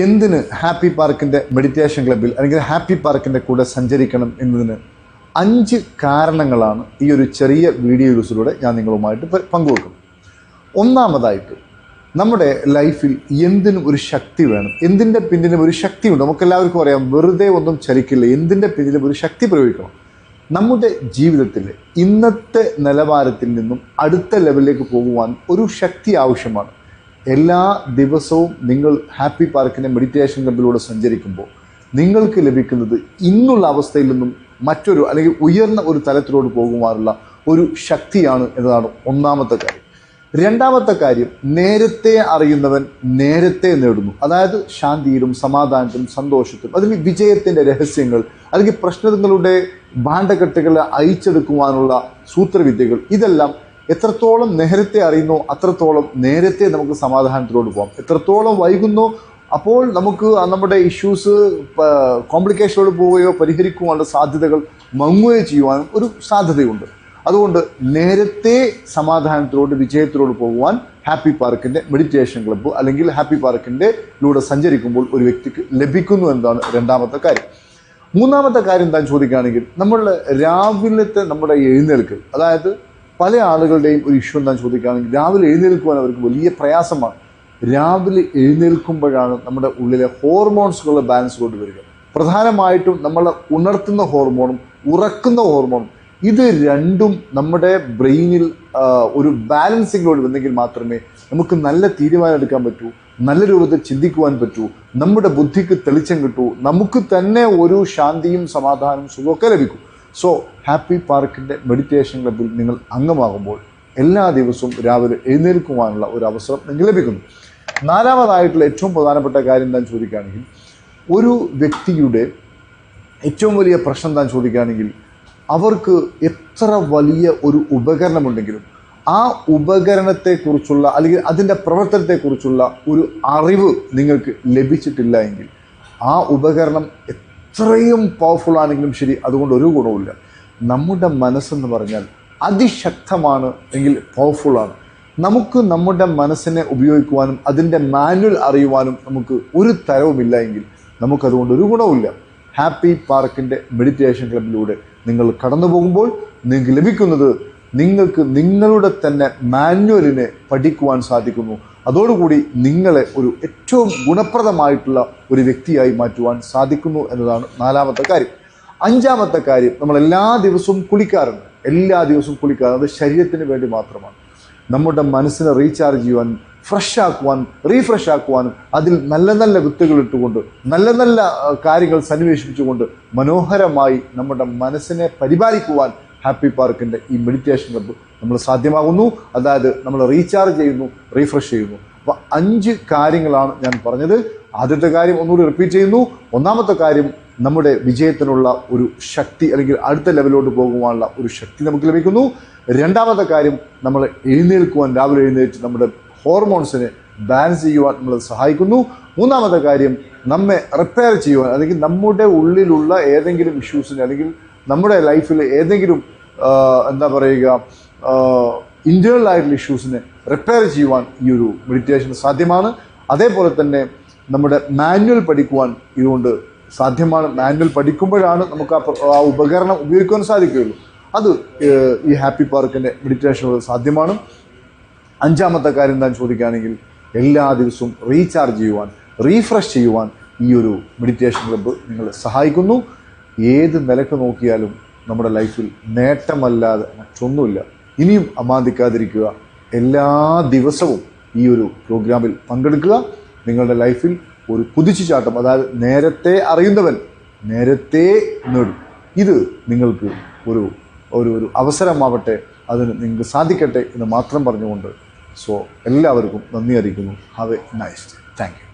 എന്തിന് ഹാപ്പി പാർക്കിന്റെ മെഡിറ്റേഷൻ ക്ലബിൽ അല്ലെങ്കിൽ ഹാപ്പി പാർക്കിന്റെ കൂടെ സഞ്ചരിക്കണം എന്നതിന് അഞ്ച് കാരണങ്ങളാണ് ഈ ഒരു ചെറിയ വീഡിയോസിലൂടെ ഞാൻ നിങ്ങളുമായിട്ട് പങ്കുവെക്കും ഒന്നാമതായിട്ട് നമ്മുടെ ലൈഫിൽ എന്തിനും ഒരു ശക്തി വേണം. എന്തിന്റെ പിന്നിലും ഒരു ശക്തിയുണ്ട് നമുക്കെല്ലാവർക്കും അറിയാം വെറുതെ ഒന്നും ചലിക്കില്ല. എന്തിന്റെ പിന്നിലും ഒരു ശക്തി പ്രയോഗിക്കണം? നമ്മുടെ ജീവിതത്തിൽ ഇന്നത്തെ നിലവാരത്തിൽ നിന്നും അടുത്ത ലെവലിലേക്ക് പോകുവാൻ ഒരു ശക്തി ആവശ്യമാണ്. എല്ലാ ദിവസവും നിങ്ങൾ ഹാപ്പി പാർക്കിന്റെ മെഡിറ്റേഷൻ ക്ലബിലൂടെ സഞ്ചരിക്കുമ്പോൾ നിങ്ങൾക്ക് ലഭിക്കുന്നത് ഇന്നുള്ള അവസ്ഥയിൽ നിന്നും മറ്റൊരു അല്ലെങ്കിൽ ഉയർന്ന ഒരു തലത്തിലോട്ട് പോകുവാനുള്ള ഒരു ശക്തിയാണ് എന്നതാണ് ഒന്നാമത്തെ കാര്യം. രണ്ടാമത്തെ കാര്യം നേരത്തെ അറിയുന്നവൻ നേരത്തെ നേടുന്നു. അതായത് ശാന്തിയിലും സമാധാനത്തിലും സന്തോഷത്തിലും അതിൽ വിജയത്തിന്റെ രഹസ്യങ്ങൾ അല്ലെങ്കിൽ പ്രശ്നങ്ങളുടെ ഭാണ്ഡക്കെട്ടുകളെ അയച്ചെടുക്കുവാനുള്ള സൂത്രവിദ്യകൾ ഇതെല്ലാം എത്രത്തോളം നേരത്തെ അറിയുന്നോ അത്രത്തോളം നേരത്തെ നമുക്ക് സമാധാനത്തിലോട്ട് പോകാം എത്രത്തോളം വൈകുന്നോ അപ്പോൾ നമുക്ക് നമ്മുടെ ഇഷ്യൂസ് കോംപ്ലിക്കേഷനോട് പോവുകയോ പരിഹരിക്കുവാനുള്ള സാധ്യതകൾ മങ്ങുകയോ ചെയ്യുവാനും ഒരു സാധ്യതയുണ്ട്. അതുകൊണ്ട് നേരത്തെ സമാധാനത്തിലോട്ട് വിജയത്തിലോട്ട് പോകുവാൻ ഹാപ്പി പാർക്കിന്റെ മെഡിറ്റേഷൻ ക്ലബ്ബ് അല്ലെങ്കിൽ ഹാപ്പി പാർക്കിന്റെ ലൂടെ സഞ്ചരിക്കുമ്പോൾ ഒരു വ്യക്തിക്ക് ലഭിക്കുന്നു എന്നതാണ് രണ്ടാമത്തെ കാര്യം. മൂന്നാമത്തെ കാര്യം എന്താ ചോദിക്കുകയാണെങ്കിൽ നമ്മൾ രാവിലത്തെ നമ്മുടെ എഴുന്നേൽക്കൽ അതായത് പല ആളുകളുടെയും ഒരു ഇഷ്യൂ എന്താ ചോദിക്കുകയാണെങ്കിൽ രാവിലെ എഴുന്നേൽക്കുവാൻ അവർക്ക് വലിയ പ്രയാസമാണ്. രാവിലെ എഴുന്നേൽക്കുമ്പോഴാണ് നമ്മുടെ ഉള്ളിലെ ഹോർമോൺസുകളുടെ ബാലൻസ് കൊണ്ടുവരിക പ്രധാനമായിട്ടും നമ്മളെ ഉണർത്തുന്ന ഹോർമോണും ഉറക്കുന്ന ഹോർമോണും ഇത് രണ്ടും നമ്മുടെ ബ്രെയിനിൽ ഒരു ബാലൻസിങ്ങിലോട് വന്നെങ്കിൽ മാത്രമേ നമുക്ക് നല്ല തീരുമാനം എടുക്കാൻ പറ്റൂ നല്ല രൂപത്തിൽ ചിന്തിക്കുവാൻ പറ്റൂ നമ്മുടെ ബുദ്ധിക്ക് തെളിച്ചം കിട്ടൂ നമുക്ക് തന്നെ ഒരു ശാന്തിയും സമാധാനവും സുഖമൊക്കെ ലഭിക്കും. സോ ഹാപ്പി പാർക്കിന്റെ മെഡിറ്റേഷൻ ക്ലബ്ബിൽ നിങ്ങൾ അംഗമാകുമ്പോൾ എല്ലാ ദിവസവും രാവിലെ എഴുന്നേൽക്കുവാനുള്ള ഒരു അവസരം നിങ്ങൾക്ക് ലഭിക്കുന്നു. നാലാമതായിട്ടുള്ള ഏറ്റവും പ്രധാനപ്പെട്ട കാര്യം എന്താണെന്ന് ചോദിക്കുകയാണെങ്കിൽ ഒരു വ്യക്തിയുടെ ഏറ്റവും വലിയ പ്രശ്നം എന്താ ചോദിക്കുകയാണെങ്കിൽ അവർക്ക് എത്ര വലിയ ഒരു ഉപകരണമുണ്ടെങ്കിലും ആ ഉപകരണത്തെക്കുറിച്ചുള്ള അല്ലെങ്കിൽ അതിന്റെ പ്രവർത്തനത്തെക്കുറിച്ചുള്ള ഒരു അറിവ് നിങ്ങൾക്ക് ലഭിച്ചിട്ടില്ല എങ്കിൽ ആ ഉപകരണം എത്രയും പവർഫുൾ ആണെങ്കിലും ശരി അതുകൊണ്ട് ഒരു ഗുണവുമില്ല. നമ്മുടെ മനസ്സെന്ന് പറഞ്ഞാൽ അതിശക്തമാണ് എങ്കിൽ പവർഫുള്ളാണ് നമുക്ക് നമ്മുടെ മനസ്സിനെ ഉപയോഗിക്കുവാനും അതിന്റെ മാനുവൽ അറിയുവാനും നമുക്ക് ഒരു തരവുമില്ല എങ്കിൽ നമുക്കതുകൊണ്ട് ഒരു ഗുണവുമില്ല. ഹാപ്പി പാർക്കിന്റെ മെഡിറ്റേഷൻ ക്ലബിലൂടെ നിങ്ങൾ കടന്നു പോകുമ്പോൾ നിങ്ങൾക്ക് ലഭിക്കുന്നത് നിങ്ങൾക്ക് നിങ്ങളുടെ തന്നെ മാനുവലിനെ പഠിക്കുവാൻ സാധിക്കുന്നു. അതോടുകൂടി നിങ്ങളെ ഒരു ഏറ്റവും ഗുണപ്രദമായിട്ടുള്ള ഒരു വ്യക്തിയായി മാറ്റുവാൻ സാധിക്കുന്നു എന്നതാണ് നാലാമത്തെ കാര്യം. അഞ്ചാമത്തെ കാര്യം നമ്മൾ എല്ലാ ദിവസവും കുളിക്കാറുണ്ട്. എല്ലാ ദിവസവും കുളിക്കാറുണ്ട് അത് ശരീരത്തിന് വേണ്ടി മാത്രമാണ്. നമ്മുടെ മനസ്സിനെ റീചാർജ് ചെയ്യുവാനും ഫ്രഷ് ആക്കുവാനും റീഫ്രഷ് ആക്കുവാനും അതിൽ നല്ല നല്ല വിത്തുകൾ ഇട്ടുകൊണ്ട് നല്ല നല്ല കാര്യങ്ങൾ സന്നിവേശിപ്പിച്ചുകൊണ്ട് മനോഹരമായി നമ്മുടെ മനസ്സിനെ പരിപാലിക്കുവാൻ ഹാപ്പി പാർക്കിന്റെ ഈ മെഡിറ്റേഷൻ ക്ലബ്ബ് നമ്മൾ സാധ്യമാകുന്നു. അതായത് നമ്മൾ റീചാർജ് ചെയ്യുന്നു റീഫ്രഷ് ചെയ്യുന്നു. അപ്പോൾ അഞ്ച് കാര്യങ്ങളാണ് ഞാൻ പറഞ്ഞത്. ആദ്യത്തെ കാര്യം ഒന്നുകൂടി റിപ്പീറ്റ് ചെയ്യുന്നു. ഒന്നാമത്തെ കാര്യം നമ്മുടെ വിജയത്തിനുള്ള ഒരു ശക്തി അല്ലെങ്കിൽ അടുത്ത ലെവലിലോട്ട് പോകുവാനുള്ള ഒരു ശക്തി നമുക്ക് ലഭിക്കുന്നു. രണ്ടാമത്തെ കാര്യം നമ്മൾ എഴുന്നേൽക്കുവാൻ രാവിലെ എഴുന്നേറ്റ് നമ്മുടെ ഹോർമോൺസിനെ ബാലൻസ് ചെയ്യുവാൻ നമ്മളെ സഹായിക്കുന്നു. മൂന്നാമത്തെ കാര്യം നമ്മെ റിപ്പയർ ചെയ്യുവാൻ അല്ലെങ്കിൽ നമ്മുടെ ഉള്ളിലുള്ള ഏതെങ്കിലും ഇഷ്യൂസിനെ അല്ലെങ്കിൽ നമ്മുടെ ലൈഫിൽ ഏതെങ്കിലും എന്താ പറയുക ഇന്റേർണൽ ആയിട്ടുള്ള ഇഷ്യൂസിനെ റിപ്പയർ ചെയ്യുവാൻ ഈ ഒരു മെഡിറ്റേഷൻ സാധ്യമാണ്. അതേപോലെ തന്നെ നമ്മുടെ മാനുവൽ പഠിക്കുവാൻ ഇതുകൊണ്ട് സാധ്യമാണ്. മാനുവൽ പഠിക്കുമ്പോഴാണ് നമുക്ക് ആ ഉപകരണം ഉപയോഗിക്കുവാൻ സാധിക്കുകയുള്ളൂ. അത് ഈ ഹാപ്പി പാർക്കിന്റെ മെഡിറ്റേഷനുകൾ സാധ്യമാണ്. അഞ്ചാമത്തെ കാര്യം എന്താണെന്ന് ചോദിക്കുകയാണെങ്കിൽ എല്ലാ ദിവസവും റീചാർജ് ചെയ്യുവാൻ റീഫ്രഷ് ചെയ്യുവാൻ ഈ ഒരു മെഡിറ്റേഷൻ ക്ലബ്ബ് നിങ്ങളെ സഹായിക്കുന്നു. ഏത് നിലയ്ക്ക് നോക്കിയാലും നമ്മുടെ ലൈഫിൽ നേട്ടമല്ലാതെ മറ്റൊന്നുമില്ല. ഇനിയും അമാന്തിക്കാതിരിക്കുക. എല്ലാ ദിവസവും ഈ ഒരു പ്രോഗ്രാമിൽ പങ്കെടുക്കുക. നിങ്ങളുടെ ലൈഫിൽ ഒരു കുതിച്ചുചാട്ടം അതായത് നേരത്തെ അറിയുന്നവൻ നേരത്തെ നേടും. ഇത് നിങ്ങൾക്ക് ഒരു ഒരു ഒരു അവസരമാവട്ടെ അതിന് നിങ്ങൾക്ക് സാധിക്കട്ടെ എന്ന് മാത്രം പറഞ്ഞുകൊണ്ട് സോ എല്ലാവർക്കും നന്ദി അറിയിക്കുന്നു. Have a nice thank you